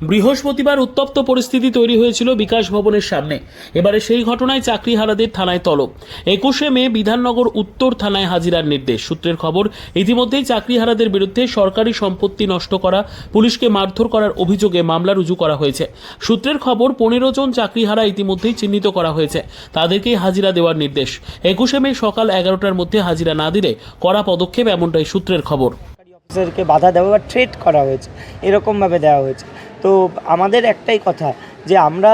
বৃহস্পতিবার উত্তপ্ত পরিস্থিতি তৈরি হয়েছিল বিকাশ ভবনের সামনে। এবারে সেই ঘটনায় চাকরিহারাদের থানায় তলব। একুশে মে বিধাননগর উত্তর থানায় হাজিরার নির্দেশ। সূত্রের খবর, ইতিমধ্যেই চাকরিহারাদের বিরুদ্ধে সরকারি সম্পত্তি নষ্ট করা, পুলিশকে মারধর করার অভিযোগে মামলা রুজু করা হয়েছে। সূত্রের খবর, পনেরো জন চাকরিহারা ইতিমধ্যেই চিহ্নিত করা হয়েছে। তাদেরকেই হাজিরা দেওয়ার নির্দেশ। একুশে মে সকাল এগারোটার মধ্যে হাজিরা না দিলে কড়া পদক্ষেপ এমনটাই সূত্রের খবর। বাধা দেওয়া বা ট্রেট করা হয়েছে, এরকমভাবে দেওয়া হয়েছে। তো আমাদের একটাই কথা যে আমরা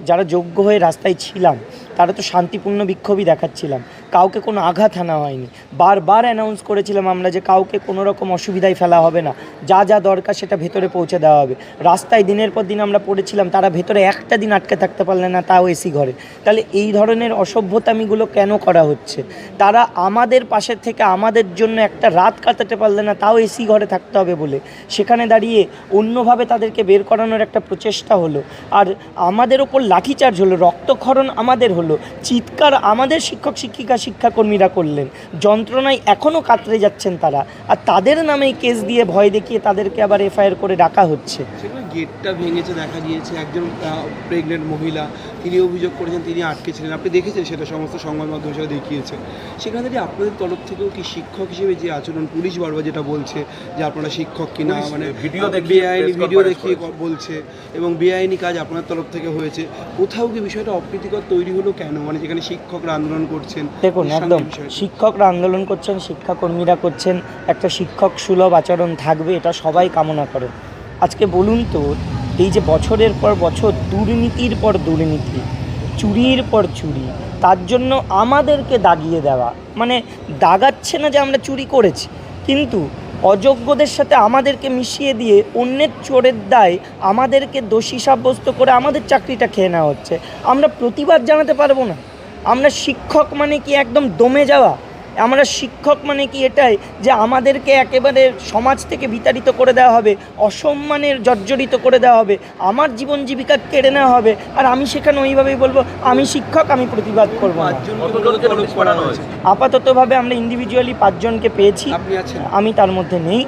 যারা যোগ্য হয়ে রাস্তায় ছিলাম তারা তো শান্তিপূর্ণ বিক্ষোভই দেখাচ্ছিলাম। কাউকে কোনো আঘাত আনা হয়নি। বারবার অ্যানাউন্স করেছিলাম আমরা যে কাউকে কোনো রকম অসুবিধায় ফেলা হবে না। যা যা দরকার সেটা ভেতরে পৌঁছে দেওয়া হবে। রাস্তায় দিনের পর দিন আমরা পড়েছিলাম, তারা ভেতরে একটা দিন আটকে থাকতে পারলে না, তাও এসি ঘরে। তাহলে এই ধরনের অসভ্যতামিগুলো কেন করা হচ্ছে? তারা আমাদের পাশের থেকে আমাদের জন্য একটা রাত কাটাতে পারলে না, তাও এসি ঘরে থাকতে হবে বলে। সেখানে দাঁড়িয়ে অন্যভাবে তাদেরকে বের করানোর একটা প্রচেষ্টা হলো। আর আমাদের ওপর লাঠিচার্জ হলো, রক্তক্ষরণ আমাদের হলো। চিৎকার আমাদের শিক্ষক শিক্ষিকা শিক্ষাকর্মীরা করলেন। যন্ত্রণায় এখনও কাতরে যাচ্ছেন তারা। আর তাদের নামে কেস দিয়ে ভয় দেখিয়ে তাদেরকে আবার এফআইআর করে ডাকা হচ্ছে। গেটটা ভেঙেছে দেখা গিয়েছে একজন প্রেগনেন্ট মহিলা। তিনি অভিযোগ করেছেন তিনি আটকে ছিলেন। আপনি দেখেছেন সেটা সমস্ত সংবাদ মাধ্যম হিসেবে দেখিয়েছে। সেখানে দাঁড়িয়ে আপনাদের তরফ থেকেও কি শিক্ষক হিসেবে যে আচরণ পুলিশ বারবার যেটা বলছে যে আপনারা শিক্ষক কিনা মানে ভিডিও বেআইনি ভিডিও দেখিয়ে। বলছে এবং বেআইনি কাজ আপনার তরফ থেকে হয়েছে। কোথাও কি বিষয়টা অপ্রীতিকর তৈরি হলো কেন? মানে যেখানে শিক্ষকরা আন্দোলন করছেন দেখুন একদম। শিক্ষকরা আন্দোলন করছেন শিক্ষাকর্মীরা করছেন একটা শিক্ষক সুলভ আচরণ থাকবে এটা সবাই কামনা করে। আজকে বলুন তো এই যে বছরের পর বছর দুর্নীতির পর দুর্নীতি চুরির পর চুরি তার জন্য আমাদেরকে দাগিয়ে দেওয়া। মানে দাগাচ্ছে না যে আমরা চুরি করেছি কিন্তু অযোগ্যদের সাথে আমাদেরকে মিশিয়ে দিয়ে অন্যের চোরের দায় আমাদেরকে দোষী সাব্যস্ত করে আমাদের চাকরিটা খেয়ে নেওয়া হচ্ছে। আমরা প্রতিবাদ জানাতে পারব না। আমরা শিক্ষক মানে কি একদম দমে যাওয়া? আমরা শিক্ষক মানে কি এটাই যে আমাদেরকে একেবারে সমাজ থেকে বিতাড়িত করে দেওয়া হবে অসম্মানের জর্জরিত করে দেওয়া হবে আমার জীবন জীবিকা কেড়ে নেওয়া হবে আর আমি সেখানে ওইভাবেই বলব আমি শিক্ষক আমি প্রতিবাদ করব পাঁচজনকে আপাততভাবে আমরা ইন্ডিভিজুয়ালি পাঁচজনকে পেয়েছি আমি তার মধ্যে নেই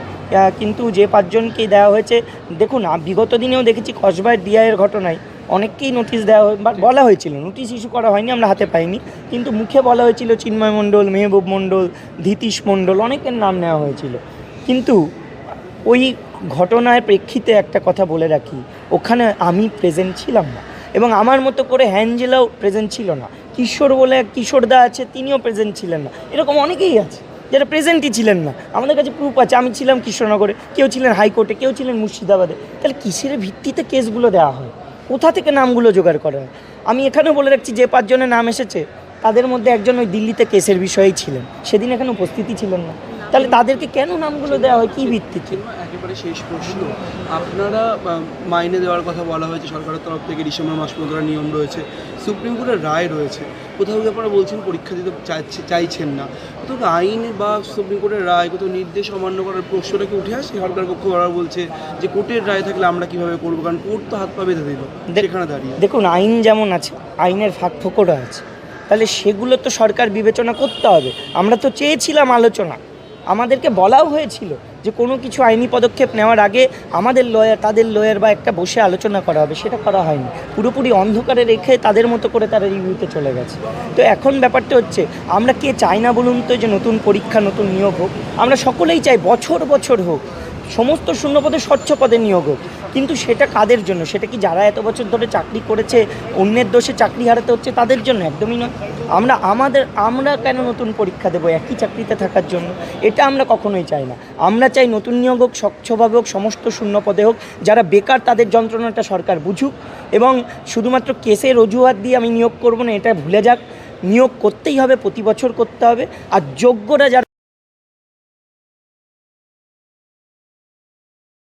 কিন্তু যে পাঁচজনকেই দেওয়া হয়েছে দেখুন বিগত দিনেও দেখেছি কসবায় ডিআইয়ের ঘটনায় অনেককেই নোটিশ দেওয়া বা বলা হয়েছিল নোটিশ ইস্যু করা হয়নি, আমরা হাতে পাইনি। কিন্তু মুখে বলা হয়েছিল চিন্ময় মণ্ডল, মেহবুব মণ্ডল ধীতিশ মণ্ডল, অনেকের নাম নেওয়া হয়েছিল। কিন্তু ওই ঘটনার প্রেক্ষিতে একটা কথা বলে রাখি, ওখানে আমি প্রেজেন্ট ছিলাম না। এবং আমার মতো করে হ্যাঞ্জেলাও প্রেজেন্ট ছিল না। কিশোর বলে এক কিশোরদা আছে, তিনিও প্রেজেন্ট ছিলেন না। এরকম অনেকেই আছে, যারা প্রেজেন্টই ছিলেন না। আমাদের কাছে প্রুফ আছে, আমি ছিলাম কৃষ্ণনগরে কেউ ছিলেন হাইকোর্টে, কেউ ছিলেন মুর্শিদাবাদে। তাহলে কিসের ভিত্তিতে কেসগুলো দেওয়া হয়? কোথা থেকে নামগুলো জোগাড় করা আমি এখানে বলে রাখছি, যে পাঁচজনের নাম এসেছে, তাদের মধ্যে একজন ওই দিল্লিতে কেসের বিষয়েই ছিলেন। সেদিন এখানে উপস্থিতি ছিলেন না। তাহলে তাদেরকে কেন নামগুলো দেওয়া হয়? কী ভিত্তিতে একেবারে শেষ প্রশ্ন। আপনারা মাইনে দেওয়ার কথা বলা হয়েছে সরকারের তরফ থেকে ডিসেম্বর মাস পর্যন্ত নিয়ম রয়েছে। সুপ্রিম কোর্টের রায় রয়েছে। কোথাও গিয়ে আপনারা বলছেন পরীক্ষা দিতে চাইছে- চাইছেন না। কোথাও আইন বা সুপ্রিম কোর্টের রায় কোথাও নির্দেশ অমান্য করার প্রশ্নটা কি উঠে আসে? সরকার পক্ষ ওরা বলছে যে কোর্টের রায় থাকলে আমরা কীভাবে করব? কারণ কোর্ট তো হাত পা বেঁধে দিল সেখানে দাঁড়িয়ে। দেখুন আইন যেমন আছে আইনের ফাঁক ফোকরও আছে। তাহলে সেগুলো তো সরকার বিবেচনা করতে হবে। আমরা তো চেয়েছিলাম আলোচনা। আমাদেরকে বলাও হয়েছিল যে কোনো কিছু আইনি পদক্ষেপ নেওয়ার আগে আমাদের লয়ার, তাদের লয়ার বা একটা বসে আলোচনা করা হবে। সেটা করা হয়নি। পুরোপুরি অন্ধকারে রেখে তাদের মতো করে তারা রিভিউতে চলে গেছে। তো এখন ব্যাপারটা হচ্ছে, আমরা কে চাই না বলুন তো যে নতুন পরীক্ষা, নতুন নিয়োগ হোক? আমরা সকলেই চাই বছর বছর হোক। সমস্ত শূন্যপদে স্বচ্ছ পদে নিয়োগ হোক। কিন্তু সেটা কাদের জন্য? সেটা কি যারা এত বছর ধরে চাকরি করেছে, অন্যের দোষে চাকরি হারাতে হচ্ছে তাদের জন্য? একদমই নয়। আমরা, আমাদের, আমরা কেন নতুন পরীক্ষা দেবো একই চাকরিতে থাকার জন্য? এটা আমরা কখনোই চাই না। আমরা চাই নতুন নিয়োগ হোক, স্বচ্ছভাবে হোক, সমস্ত শূন্য পদে হোক, যারা বেকার তাদের যন্ত্রণাটা সরকার বুঝুক এবং শুধুমাত্র কেসের অজুহাত দিয়ে আমি নিয়োগ করব না, এটা ভুলে যাক। নিয়োগ করতেই হবে, প্রতি বছর করতে হবে। আর যোগ্যরা যারা